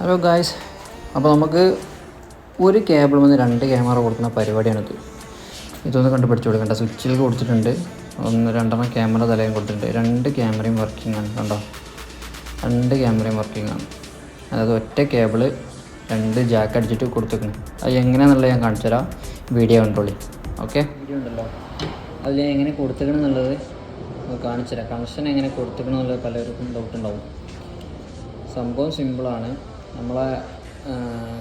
Hello guys അപ്പോൾ നമുക്ക് ഒരു കേബിൾ വന്ന് രണ്ട് ക്യാമറ കൊടുക്കുന്ന പരിപാടിയാണിത് ഇതൊന്ന് കണ്ട് പഠിച്ചു കൊടുക്കണ്ട സ്വിച്ചിൽ കൊടുത്തിട്ടുണ്ട്. ഒന്ന് രണ്ടെണ്ണം ക്യാമറ തലയും കൊടുത്തിട്ടുണ്ട്. രണ്ട് ക്യാമറയും വർക്കിംഗ് ആണ് കണ്ടോ? രണ്ട് ക്യാമറയും വർക്കിംഗ് ആണ്. അതായത് ഒറ്റ കേബിൾ രണ്ട് ജാക്ക് അടിച്ചിട്ട് കൊടുത്തേക്കണം. അത് എങ്ങനെയാണെന്നുള്ളത് ഞാൻ കാണിച്ചു തരാം. വീഡിയോ കണ്ടോളി. ഓക്കെ വീഡിയോ ഉണ്ടല്ലോ. അതിൽ എങ്ങനെ കൊടുത്തേക്കണം എന്നുള്ളത് കാണിച്ചു തരാം. കണക്ഷൻ എങ്ങനെ കൊടുത്തേക്കണം എന്നുള്ളത് പലർക്കും ഡൗട്ട് ഉണ്ടാവും. സംഭവം സിമ്പിളാണ് നമ്മളെ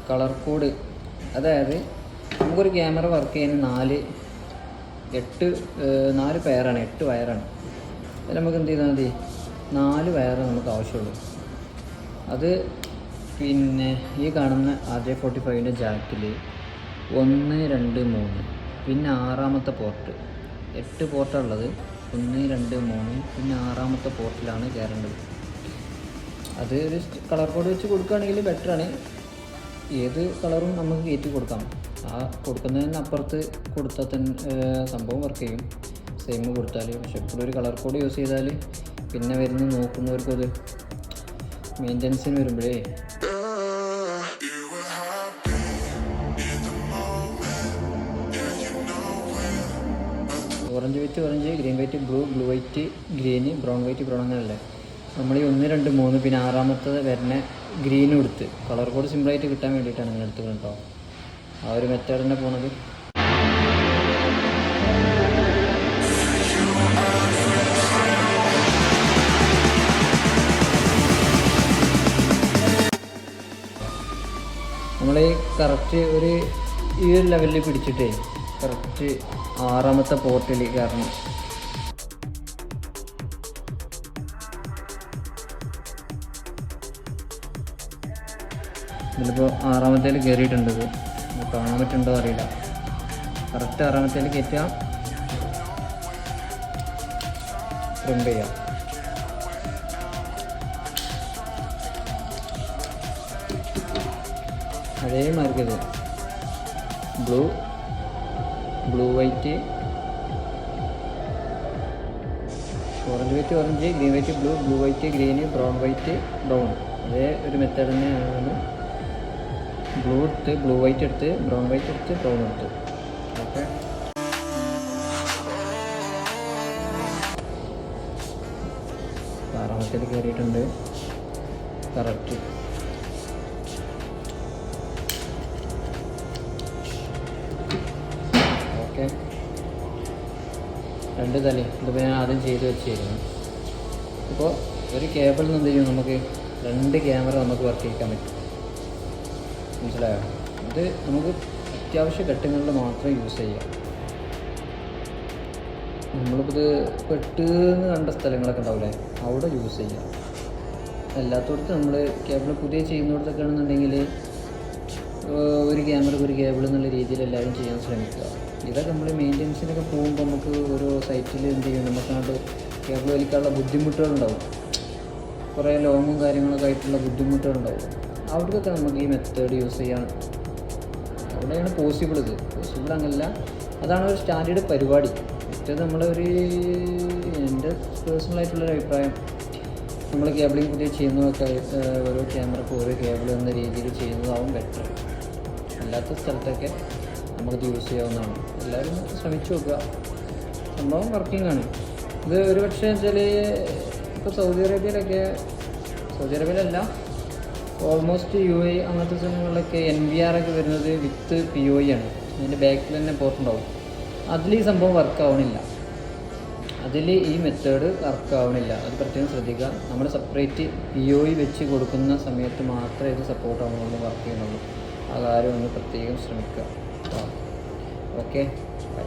കളർ കോഡ് അതായത് നമുക്കൊരു ക്യാമറ വർക്ക് ചെയ്യുന്ന നാല് എട്ട് നാല് പെയറാണ് എട്ട് വയറാണ് അത് നമുക്ക് എന്ത് ചെയ്താൽ മതി? നാല് വയറ് നമുക്ക് ആവശ്യമുള്ളൂ. അത് പിന്നെ ഈ കാണുന്ന ആർ ജെ ഫോർട്ടി ഫൈവിന്റെ ജാക്കിൽ ഒന്ന് രണ്ട് മൂന്ന്. പിന്നെ ആറാമത്തെ പോർട്ട് എട്ട് പോർട്ടാണ് ഉള്ളത് ഒന്ന് രണ്ട് മൂന്ന്. പിന്നെ ആറാമത്തെ പോർട്ടിലാണ് കയറേണ്ടത്. അത് ഒരു കളർ കോഡ് വെച്ച് കൊടുക്കുകയാണെങ്കിൽ ബെറ്ററാണ് ഏത് കളറും നമുക്ക് കയറ്റി കൊടുക്കാം. ആ കൊടുക്കുന്നതിന് അപ്പുറത്ത് കൊടുത്താൽ തന്നെ സംഭവം വർക്ക് ചെയ്യും. സെയിം കൊടുത്താൽ പക്ഷെ ഇപ്പോൾ ഒരു കളർ കോഡ് യൂസ് ചെയ്താൽ പിന്നെ വരുന്ന നോക്കുന്നവർക്കും അത് മെയിന്റനൻസിന് വരുമ്പോഴേ. Orange white orange green white blue blue white green brown white brown അങ്ങനെയല്ലേ നമ്മൾ ഈ ഒന്ന് രണ്ട് മൂന്ന് പിന്നെ ആറാമത്തെ വരുന്ന ഗ്രീൻ കൊടുത്ത് കളർ കോഡ് സിമ്പിളായിട്ട് കിട്ടാൻ വേണ്ടിയിട്ടാണ് ഇങ്ങനെ എടുത്തത് കേട്ടോ. ആ ഒരു മെത്തേഡ് തന്നെ പോണത്. നമ്മൾ ഈ കറക്റ്റ് ഒരു ഈ ഒരു ലെവലിൽ പിടിച്ചിട്ടേ കറക്റ്റ് ആറാമത്തെ പോർട്ടിൽ കയറണം ഇതിലിപ്പോൾ ആറാമത്തേൽ കയറിയിട്ടുണ്ട് ഇത്. കാണാൻ പറ്റുന്നുണ്ടോ അറിയില്ല. കറക്റ്റ് ആറാമത്തേൽ കയറ്റാം പ്രിന്റ് ചെയ്യാം. അതേ ഇത്. Blue blue white orange white orange green white blue blue white green brown white brown അതേ ഒരു മെത്തേഡ് തന്നെയാണ്. ബ്ലൂ എടുത്ത് ബ്ലൂ വൈറ്റ് എടുത്ത് ബ്രൗൺ വൈറ്റ് എടുത്ത് ബ്രൗൺ എടുത്ത്. ഓക്കെ. ആറാമത്തേത് കയറിയിട്ടുണ്ട്. കറക്റ്റ്. ഓക്കെ. രണ്ട് തലി. ഇതിപ്പോൾ ഞാൻ ആദ്യം ചെയ്ത് വെച്ചിരുന്നു. ഇപ്പോൾ ഒരു കേബിളിൽ നിന്ന് എന്ത് ചെയ്യും? നമുക്ക് രണ്ട് ക്യാമറ നമുക്ക് വർക്ക് ചെയ്യിക്കാൻ പറ്റും. മനസ്സിലായോ? ഇത് നമുക്ക് അത്യാവശ്യ ഘട്ടങ്ങളിൽ മാത്രം യൂസ് ചെയ്യാം. നമ്മളിപ്പോൾ ഇത് പെട്ടെന്ന് കണ്ട സ്ഥലങ്ങളൊക്കെ ഉണ്ടാവില്ലേ? അവിടെ യൂസ് ചെയ്യാം. അല്ലാത്തടത്ത് നമ്മൾ കേബിൾ പുതിയ ചെയ്യുന്നിടത്തൊക്കെ ആണെന്നുണ്ടെങ്കിൽ ഒരു ക്യാമറക്ക് ഒരു കേബിൾ എന്നുള്ള രീതിയിൽ എല്ലാവരും ചെയ്യാൻ ശ്രമിക്കുക. ഇതൊക്കെ നമ്മൾ മെയിന്റെനൻസിനൊക്കെ പോകുമ്പോൾ നമുക്ക് ഓരോ സൈറ്റിൽ എന്ത് ചെയ്യും? നമുക്കങ്ങോട്ട് കേബിൾ വലിക്കാനുള്ള ബുദ്ധിമുട്ടുകളുണ്ടാവും. കുറേ ലോങ്ങും കാര്യങ്ങളൊക്കെ ആയിട്ടുള്ള ബുദ്ധിമുട്ടുകളുണ്ടാവും. അവിടേക്കൊക്കെ നമുക്ക് ഈ മെത്തേഡ് യൂസ് ചെയ്യാൻ അവിടെയാണ് പോസിബിൾ ഇത്. പോസിബിൾ അങ്ങനല്ല അതാണ് ഒരു സ്റ്റാൻഡേർഡ് പരിപാടി. മറ്റേത് നമ്മളൊരു എന്റെ പേഴ്സണലായിട്ടുള്ളൊരു അഭിപ്രായം. നമ്മൾ കേബിളിങ് പുതിയ ചെയ്യുന്നതൊക്കെ ഓരോ ക്യാമറക്ക് ഓരോ കേബിൾ എന്ന രീതിയിൽ ചെയ്യുന്നതാവും ബെറ്റർ അല്ലാത്ത സ്ഥലത്തൊക്കെ നമുക്കിത് യൂസ് ചെയ്യാവുന്നതാണ്. എല്ലാവരും ശ്രമിച്ചു നോക്കുക. സംഭവം വർക്കിംഗ് ആണ്. ഇത് ഒരു പക്ഷേ വെച്ചാൽ ഇപ്പോൾ സൗദി അറേബ്യയിലൊക്കെ സൗദി അറേബ്യയിലല്ല ഓൾമോസ്റ്റ് യു ഐ അങ്ങനത്തെ സ്ഥലങ്ങളിലൊക്കെ എൻ വി ആർ ഒക്കെ വരുന്നത് വിത്ത് പി ഒ ആണ്. അതിന്റെ ബാക്കിൽ തന്നെ പോർട്ടുണ്ടാവും അതിൽ ഈ സംഭവം വർക്ക് ആവണില്ല. അതിൽ ഈ മെത്തേഡ് വർക്ക് ആവണില്ല. അത് പ്രത്യേകം ശ്രദ്ധിക്കുക. നമ്മൾ സെപ്പറേറ്റ് പി ഒ വെച്ച് കൊടുക്കുന്ന സമയത്ത് മാത്രമേ ഇത് സപ്പോർട്ട് ആവുന്നുള്ളൂ വർക്ക് ചെയ്യുന്നുള്ളൂ. കാര്യം ഒന്ന് പ്രത്യേകം ശ്രമിക്കുക. Okay bye